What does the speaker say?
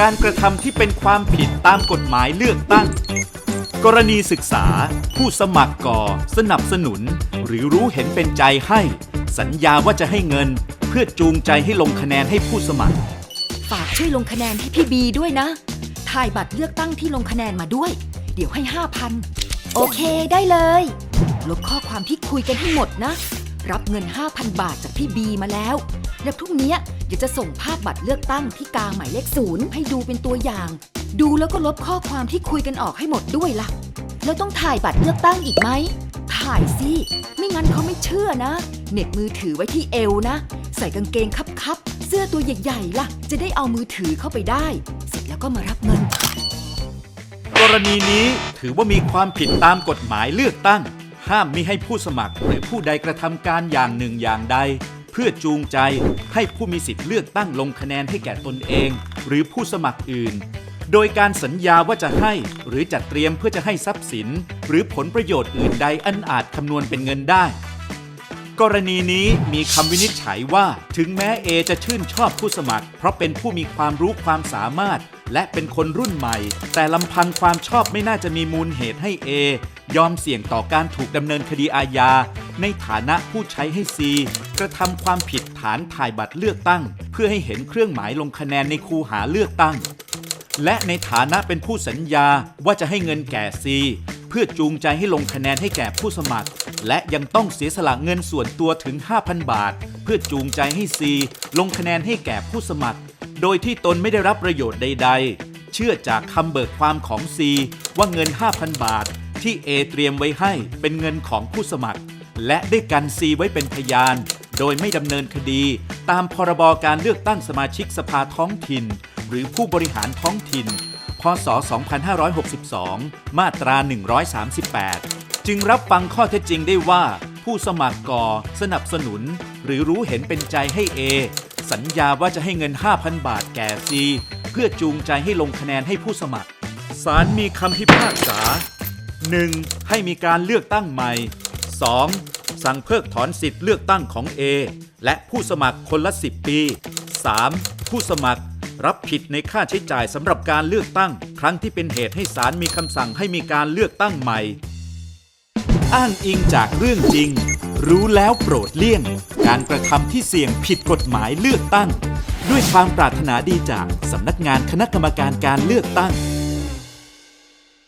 การกระทำที่เป็นความผิดตามกฎหมายเลือกตั้ง กรณีศึกษา ผู้สมัครก่อ สนับสนุน หรือรู้เห็นเป็นใจให้ สัญญาว่าจะให้เงิน เพื่อจูงใจให้ลงคะแนนให้ผู้สมัคร ฝากช่วยลงคะแนนให้พี่บีด้วยนะ ถ่ายบัตรเลือกตั้งที่ลงคะแนนมาด้วย เดี๋ยวให้5,000โอเคได้เลย ลบข้อความที่คุยกันให้หมดนะ รับเงิน 5,000 บาทจากพี่บีมาแล้ว แล้วพรุ่งนี้ ดี๋ยวจะส่งภาพบัตรเลือกตั้งที่กาหมายเลขศูนย์ให้ดูเป็นตัวอย่าง ดูแล้วก็ลบข้อความที่คุยกันออกให้หมดด้วยล่ะ แล้วต้องถ่ายบัตรเลือกตั้งอีกไหม ถ่ายสิ ไม่งั้นเขาไม่เชื่อนะเหน็บมือถือไว้ที่เอวนะ ใส่กางเกงคับๆ เสื้อตัวใหญ่ๆล่ะ จะได้เอามือถือเข้าไปได้ เสร็จแล้วก็มารับเงิน กรณีนี้ถือว่ามีความผิดตามกฎหมายเลือกตั้ง ห้ามมิให้ผู้สมัครหรือผู้ใดกระทำการอย่างหนึ่งอย่างใด เพื่อจูงใจให้ผู้มีสิทธิ์เลือกตั้งลงคะแนนให้แก่ตนเอง หรือผู้สมัครอื่น โดยการสัญญาว่าจะให้หรือจัดเตรียมเพื่อจะให้ทรัพย์สิน หรือผลประโยชน์อื่นใดอันอาจคำนวณเป็นเงินได้ กรณีนี้มีคำวินิจฉัยว่า ถึงแม้เอจะชื่นชอบผู้สมัคร เพราะเป็นผู้มีความรู้ความสามารถ และเป็นคนรุ่นใหม่ แต่ลำพังความชอบไม่น่าจะมีมูลเหตุให้เอยอมเสี่ยงต่อการถูกดำเนินคดีอาญา ในฐานะผู้ใช้ให้ซีกระทำความผิดฐานถ่ายบัตรเลือกตั้ง เพื่อให้เห็นเครื่องหมายลงคะแนนในคูหาเลือกตั้ง และในฐานะเป็นผู้สัญญาว่าจะให้เงินแก่ซีเพื่อจูงใจให้ลงคะแนนให้แก่ผู้สมัคร และยังต้องเสียสละเงินส่วนตัวถึง 5,000 บาท เพื่อจูงใจให้ซีลงคะแนนให้แก่ผู้สมัคร โดยที่ตนไม่ได้รับประโยชน์ใด ๆ เชื่อจากคำเบิกความของซีว่าเงิน 5,000 บาทที่เอเตรียมไว้ให้เป็นเงินของผู้สมัคร และได้กันซีไว้เป็นพยาน โดยไม่ดำเนินคดี ตามพรบการเลือกตั้งสมาชิกสภาท้องถิ่น หรือผู้บริหารท้องถิ่น พศ 2562 มาตรา 138 จึงรับฟังข้อเท็จจริงได้ว่า ผู้สมัครก่อ สนับสนุน หรือรู้เห็นเป็นใจให้เอสัญญาว่าจะให้เงิน 5,000 บาทแก่ซีเพื่อจูงใจให้ลงคะแนนให้ผู้สมัครศาลมีคำพิพากษา 1. ให้มีการเลือกตั้งใหม่ 2. สั่งเพิกถอนสิทธิ์เลือกตั้งของ A และผู้สมัครคนละ 10 ปี 3. ผู้สมัครรับผิดในค่าใช้จ่ายสำหรับการเลือกตั้ง ครั้งที่เป็นเหตุให้ศาลมีคำสั่งให้มีการเลือกตั้งใหม่ อ้างอิงจากเรื่องจริง รู้แล้วโปรดเลี่ยง การกระทำที่เสี่ยงผิดกฎหมายเลือกตั้ง ด้วยความปรารถนาดีจากสำนักงานคณะกรรมการการเลือกตั้ง